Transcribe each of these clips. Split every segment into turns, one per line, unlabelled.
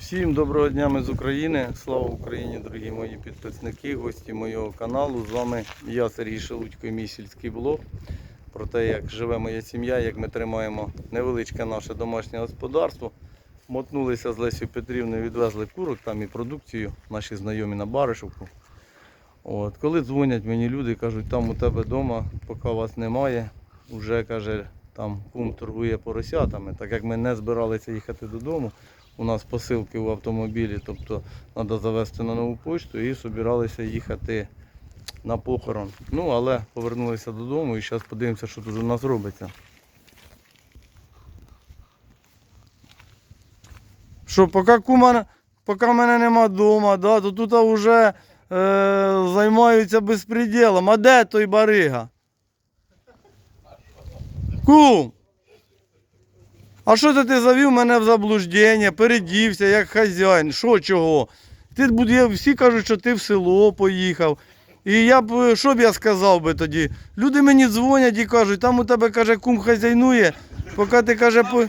Всім доброго дня ми з України. Слава Україні, дорогі мої підписники, гості моєго каналу. З вами я, Сергій Шелудько і мій сільський блог. Про те, як живе моя сім'я, як ми тримаємо невеличке наше домашнє господарство. Мотнулися з Лесю Петрівною, відвезли курок, там і продукцію, наші знайомі на Баришівку. От. Коли дзвонять мені люди, кажуть, там у тебе вдома, поки вас немає, вже каже, там кум торгує поросятами. Так як ми не збиралися їхати додому, у нас посилки в автомобілі, тобто треба завести на нову почту і збиралися їхати на похорон. Ну, але повернулися додому і зараз подивимося, що тут у нас робиться. Що, поки кума, поки мене нема вдома, да, то тут вже е, займаються безпреділом. А де той барига? Кум! А що це ти завів мене в заблуждення, передівся як хазяїн? Що чого? Ти буд- я- всі кажуть, що ти в село поїхав. І я б, е, що б я сказав би тоді? Люди мені дзвонять і кажуть, там у тебе каже, кум хазяйнує, поки ти каже, по,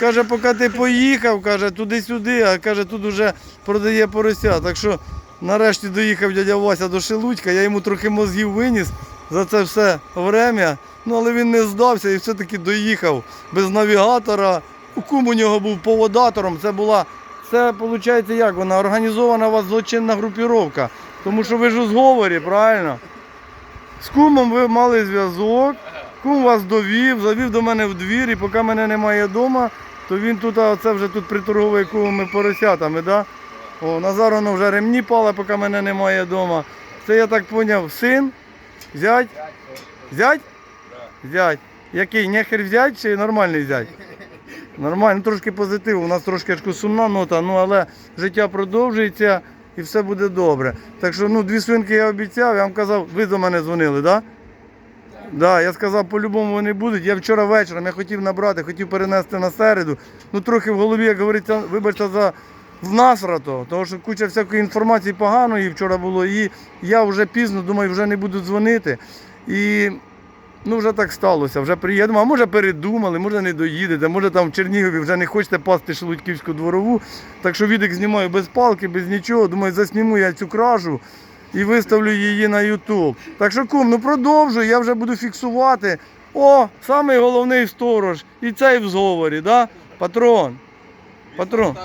каже, поки ти поїхав, каже, туди-сюди, а каже, тут уже продає порося. Так що нарешті доїхав дядя Вася до Шелудька, я йому трохи мозгів виніс за це все время. Ну, але він не здався і все-таки доїхав без навігатора. Кум у нього був поводатором. Це була, це виходить як вона, організована у вас злочинна групіровка. Тому що ви ж у зговорі, правильно? З кумом ви мали зв'язок, кум вас довів, завів до мене в двір, і поки мене немає вдома, то він тут, а це вже тут приторговує кумами поросятами, да? О, Назар вже ремні пала, поки мене немає вдома. Це я так зрозумів, син, зять, зять? Зять. Який, нехер взять чи нормальний взять? Нормально, ну, трошки позитиву. У нас трошки сумна нота, ну але життя продовжується і все буде добре. Так що ну, дві свинки я обіцяв, я вам казав, ви до мене дзвонили, так? Да? Да, я сказав, по-любому вони будуть. Я вчора вечором я хотів набрати, хотів перенести на середу. Ну трохи в голові, як говориться, вибачте за внасрато, тому що куча всякої інформації поганої вчора було. І я вже пізно думаю, вже не буду дзвонити. І ну вже так сталося. Вже приїдемо, а може передумали, може не доїдете, може там в Чернігові вже не хочете пасти Шелудьківську дворову. Так що відик знімаю без палки, без нічого. Думаю, засніму я цю кражу і виставлю її на Ютуб. Так що, кум, ну продовжуй, я вже буду фіксувати. О, самий головний сторож. І цей в зговорі, да? Патрон. Патрон.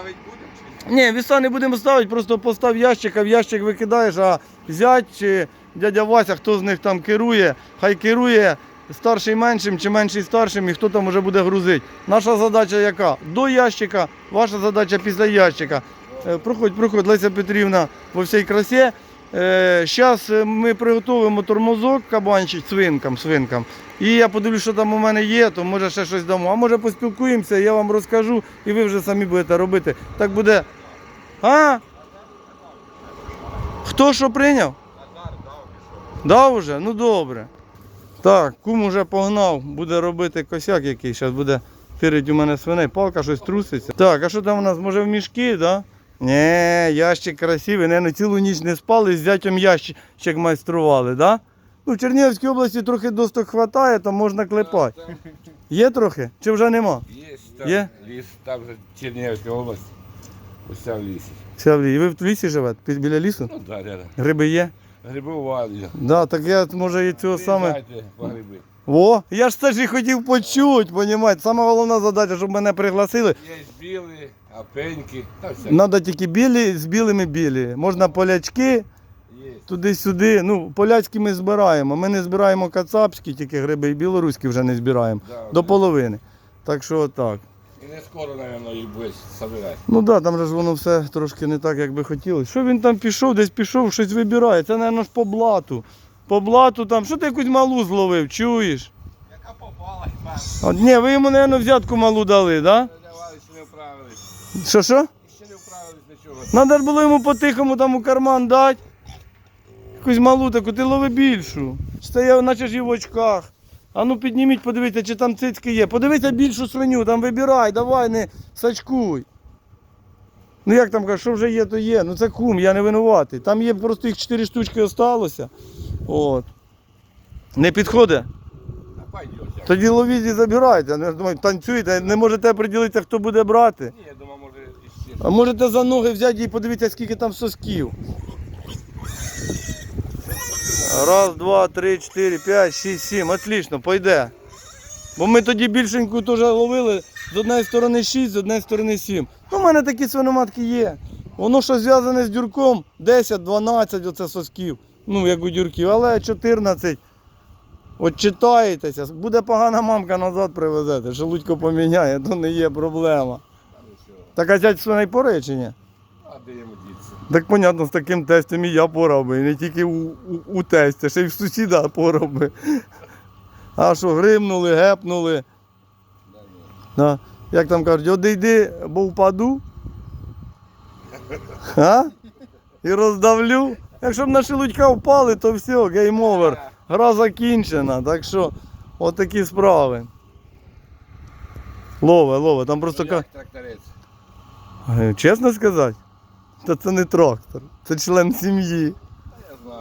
Ні,
віса не будемо ставити, просто постав ящик, а в ящик викидаєш, а зять чи дядя Вася, хто з них там керує, хай керує старший меншим чи менший старшим, і хто там вже буде грузити. Наша задача яка? До ящика, ваша задача після ящика. Е, Проходь, проходь, Леся Петрівна во всій красі. Зараз ми приготуємо тормозок кабанчик свинкам, свинкам. І я подивлюсь, що там у мене є, то може ще щось дамо. А може поспілкуємося, я вам розкажу, і ви вже самі будете робити. Так буде. А? Хто що прийняв?
Дав
уже? Ну добре. Так, кум уже погнав, буде робити косяк який, зараз буде тирить у мене свиней, палка щось труситься. Так, а що там у нас? Може в мішки, да? Ні, ящик красивий, не цілу ніч не спали, з зятем ящик майстрували, да? Ну, в Чернігівській області трохи досток хватає, то можна клепати. Є трохи? Чи вже нема?
Є, там
Є?
ліс, там же Чернігівська область. Уся в лісі.
Вся в лісі. Ви в лісі живете? Біля лісу?
Ну да, рядом.
Гриби є?
Гриби у валі.
Да, так я може і цього саме.
По гриби.
О, я ж це ж і хотів почути, понімаєте? Сама головна задача, щоб мене пригласили.
Є білі, апеньки, та все.
Треба тільки білі з білими білі. Можна полячки
Є.
туди-сюди. Ну, поляцькі ми збираємо. Ми не збираємо кацапські, тільки гриби і білоруські вже не збираємо.
Да,
До половини. Так що так.
Не скоро, мабуть, їх будуть собирати.
Ну так, да, там же ж воно все трошки не так, як би хотілося. Що він там пішов, десь пішов, щось вибирає. Це, мабуть, ж по блату. По блату там, що ти якусь малу зловив, чуєш?
Яка попалась.
От, ні, ви йому, мабуть, взятку малу дали, так? Да?
Давали, ще не вправились.
Що що?
Ще не вправились нічого.
Надо ж було йому по-тихому там у карман дати. Якусь малу таку, ти лови більшу. Стояв, наче ж і в очках. А ну підніміть, подивіться, чи там цицьки є. Подивися більшу свиню, там вибирай, давай, не сачкуй. Ну як там кажуть, що вже є, то є. Ну це кум, я не винуватий. Там є просто їх 4 штучки осталося. От. Не підходить? Тоді ловіть і забирайте. Думаю, танцюйте, не можете приділитися, хто буде брати.
Ні, я думаю, може
А можете за ноги взяти і подивитися, скільки там сосків. Раз, два, три, чотири, п'ять, шість, сім. Отлично, пойде. Бо ми тоді більшеньку теж ловили з однієї сторони 6, з однієї сторони 7. Ну, у мене такі свиноматки є. Воно що зв'язане з дюрком 10-12 оце сосків. Ну, як у дюрків, але 14. От читаєтеся, буде погана мамка назад привезете, желудько поміняє, то не є проблема. Так а зять свиней порає чи ні?
А де йому діться?
Так понятно, з таким тестем і я порав би. І не тільки у, у, у тесті, ще й в сусіда порав би. А що, гримнули, гепнули.
Да.
Як там кажуть, одійди, бо впаду. А? І роздавлю. Якщо б на шелудька впали, то все, гейм овер. Гра закінчена. Так що, отакі справи. Лове, лове. Там просто. Е, Чесно сказати, то це не трактор, це член сім'ї.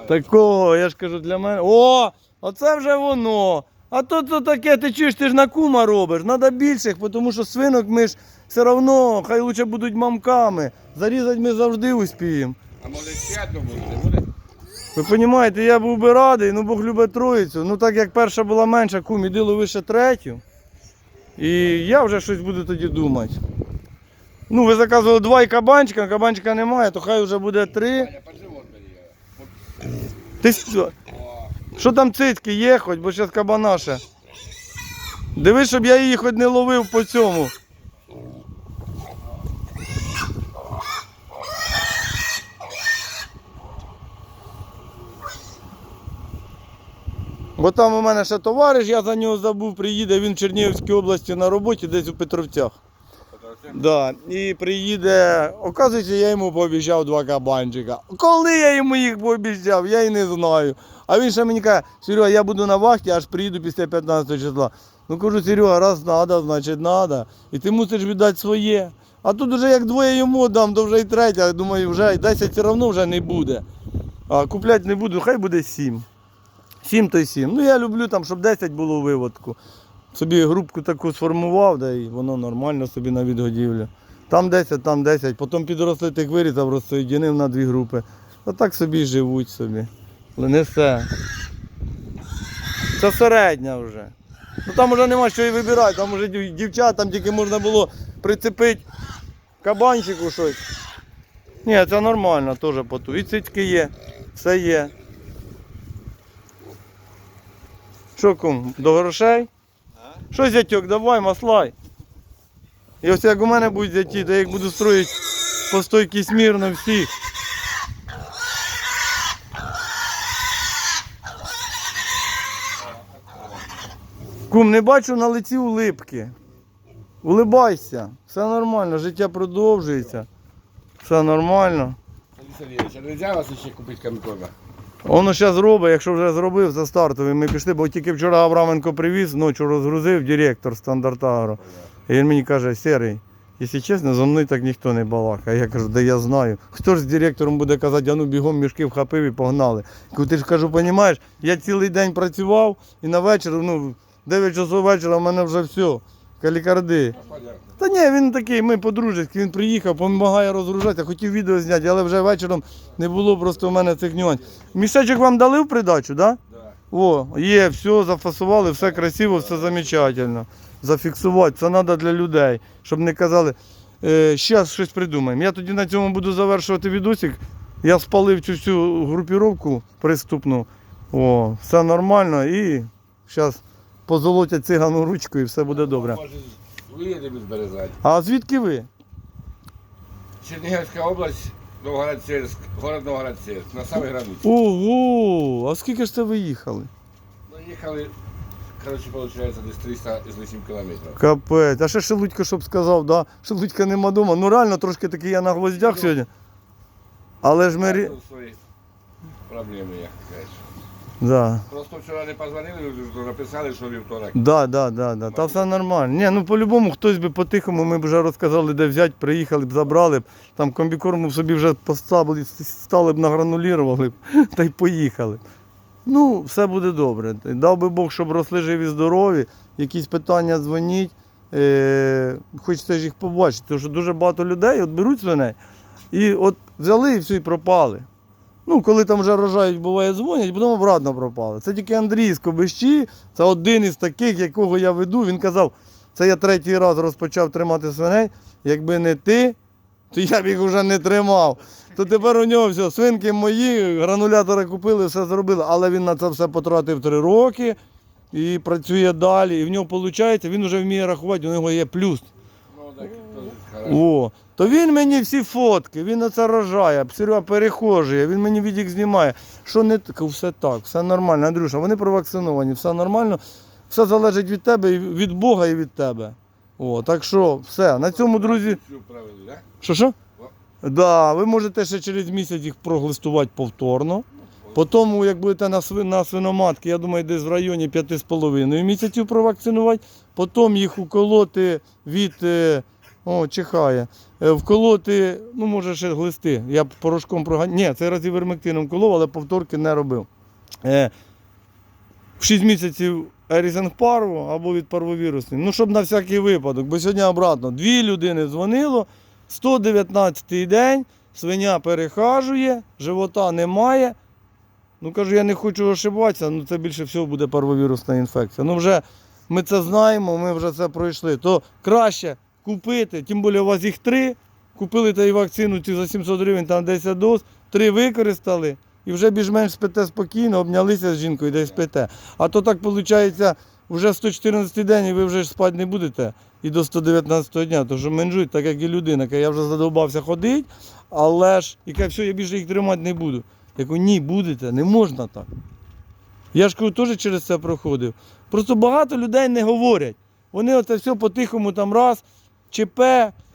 Такого, я ж кажу, для мене. О! Оце вже воно. А то це таке, ти чуєш, ти ж на кума робиш. Треба більших, тому що свинок ми ж все одно, хай лучше будуть мамками. Зарізати ми завжди успіємо.
А може ще? Буде?
Ви розумієте, я був би радий, ну Бог любить троїцю. Ну так як перша була менша, кум, іди лови ще третю. І я вже щось буду тоді думати. Ну, ви заказували два і кабанчика, кабанчика немає, то хай вже буде три. Ти що? Що там цицьки є хоч, бо зараз кабана ще. Дивись, щоб я її хоч не ловив по цьому. Бо там у мене ще товариш, я за нього забув, приїде, він в Чернігівській області на роботі, десь у Петровцях. Да, і приїде, оказується, я йому пообіцяв два кабанчика. Коли я йому їх пообіцяв, я й не знаю. А він ще мені каже, Серега, я буду на вахті, аж приїду після 15 числа. Ну кажу, Серега, раз треба, значить треба. І ти мусиш віддати своє. А тут вже як двоє йому дам, то вже і третє. Думаю, вже 10 все одно вже не буде. А купляти не буду, хай буде 7. 7 то й 7. Ну я люблю там, щоб 10 було у виводку. Собі групку таку сформував, да, і воно нормально собі на відгодівлю. Там 10, там 10, потім підросли тих вирізав, розсоєдинив на дві групи. А так собі живуть собі. Але не все. Це середня вже. Ну там вже нема що і вибирати, там вже дів- дівчат, там тільки можна було прицепити кабанчику щось. Ні, це нормально теж поту. І цицьки є, все є. Що кум, до грошей? Що зятьок, давай, маслай. І ось як у мене будуть зяті, то я їх буду строїти по стойки смірно всіх. Кум, не бачу на лиці улипки. Улибайся, все нормально, життя продовжується. Все нормально.
Сергій Сергійович, а нельзя вас ще купити камікона?
Воно зараз зробить, якщо вже зробив, за стартовий. Ми пішли, бо тільки вчора Авраменко привіз, ночі розгрузив директор стандарт Агро. І він мені каже, Серий, якщо чесно, за мною так ніхто не балакає. Я кажу, да я знаю. Хто ж з директором буде казати, а ну бігом мішки вхопив і погнали. Ти ж кажу, розумієш, я цілий день працював і на вечір, ну, 9 часов вечора в мене вже все, калікарди. Та ні, він такий, ми по-дружески, він приїхав, допомагає розгружати, хотів відео зняти, але вже вечором не було просто в мене цих нюансів. Мішечок вам дали в придачу, так? Да? О, є, все, зафасували, все красиво, все замечательно. Зафіксувати, це треба для людей, щоб не казали, е, зараз щось придумаємо. Я тоді на цьому буду завершувати відосик. Я спалив цю всю групіровку приступну. О, все нормально і зараз позолотять цигану ручку і все буде добре.
Може, з Березань.
А звідки ви?
Чернігівська область, Новгород-Сельськ, город Новгород-Сельськ, на самій границі.
Ого! А скільки ж це ви їхали?
Ну, їхали, коротше, виходить, десь 300 із 8 кілометрів.
Капець. А ще Шелудько, щоб сказав, да? Шелудька нема вдома. Ну реально трошки такий я на гвоздях сьогодні. Але ж ми. рі-
свої проблеми, як кажеш.
Да.
Просто вчора не позвонили, написали, що вівторок.
Да, да, да, да. Та все нормально. Ні, ну по-любому хтось би по-тихому, ми б вже розказали, де взяти, приїхали б, забрали б, там комбікорму собі вже поставили, стали б награнулірували б, та й поїхали. б. Ну, все буде добре. Дав би Бог, щоб росли живі, здорові, якісь питання дзвоніть. Е, хочеться ж їх побачити, тому що дуже багато людей от беруть свиней і от взяли і все і пропали. Ну, коли там вже рожають, буває, дзвонять, потім обратно пропали. Це тільки Андрій з Кобищі, це один із таких, якого я веду. Він казав, це я третій раз розпочав тримати свиней. Якби не ти, то я б їх вже не тримав. То тепер у нього все, свинки мої, гранулятори купили, все зробили, але він на це все потратив три роки і працює далі. І в нього виходить, він вже вміє рахувати, у нього є плюс.
Ну, так, теж хорошо.
О, то він мені всі фотки, він на це рожає, Серега перехожує, він мені відік знімає. Що не так, все так, все нормально. Андрюша, вони провакциновані, все нормально, все залежить від тебе, від Бога і від тебе. О, так що, все. На цьому, друзі. Що що? Да, ви можете ще через місяць їх проглистувати повторно. Потім, як будете на, сви- на свиноматки, я думаю, десь в районі 5,5 місяців провакцинувати. Потім їх уколоти від. О, чихає. Е, Вколоти, ну може ще глисти. Я порошком проганяв. Ні, цей раз вермектином колов, але повторки не робив. Е, в 6 місяців Ерізинг парву або від парвовірусний. Ну, щоб на всякий випадок, бо сьогодні обратно. Дві людини дзвонило, 119-й день, свиня перехажує, живота немає. Ну кажу, я не хочу ошибатися, ну це більше всього буде парвовірусна інфекція. Ну вже ми це знаємо, ми вже це пройшли. То краще купити, тим більше у вас їх три. Купили та й вакцину ці за 700 гривень, там 10 доз, три використали і вже більш-менш спите спокійно, обнялися з жінкою, десь спите. А то так виходить, вже 114 день і ви вже спати не будете і до 119 дня, то що менжують, так як і людина, я вже задовбався ходити, але ж яка все, я більше їх тримати не буду. Я кажу, ні, будете, не можна так. Я ж кажу, теж через це проходив. Просто багато людей не говорять. Вони оце все по-тихому там раз, ЧП.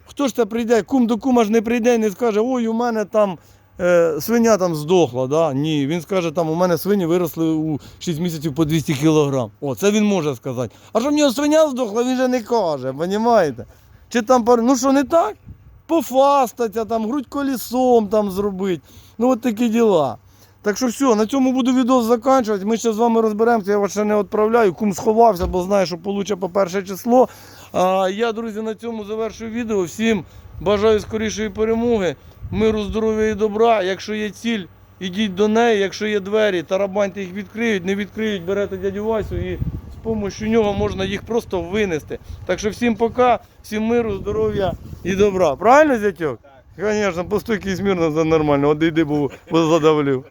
Хто ж це прийде? Кум до кума ж не прийде і не скаже, ой, у мене там е, свиня там здохла. Да? Ні, він скаже, там у мене свині виросли у 6 місяців по 200 кілограм. О, це він може сказати. А що в нього свиня здохла, він же не каже, розумієте? Чи там, ну що не так? Пофастаться, там, грудь колісом там зробити. Ну от такі діла. Так що все, на цьому буду відео закінчувати. Ми ще з вами розберемося, я вас ще не відправляю. Кум сховався, бо знає, що получить по перше число. А я, друзі, на цьому завершую відео. Всім бажаю скорішої перемоги, миру, здоров'я і добра. Якщо є ціль, ідіть до неї. Якщо є двері, тарабаньте їх відкриють, не відкриють, берете дядю Васю і з допомогою нього можна їх просто винести. Так що всім пока, всім миру, здоров'я і добра. Правильно, зятьок? Звісно, постойки смірно це нормально. От йди, бо задавлю.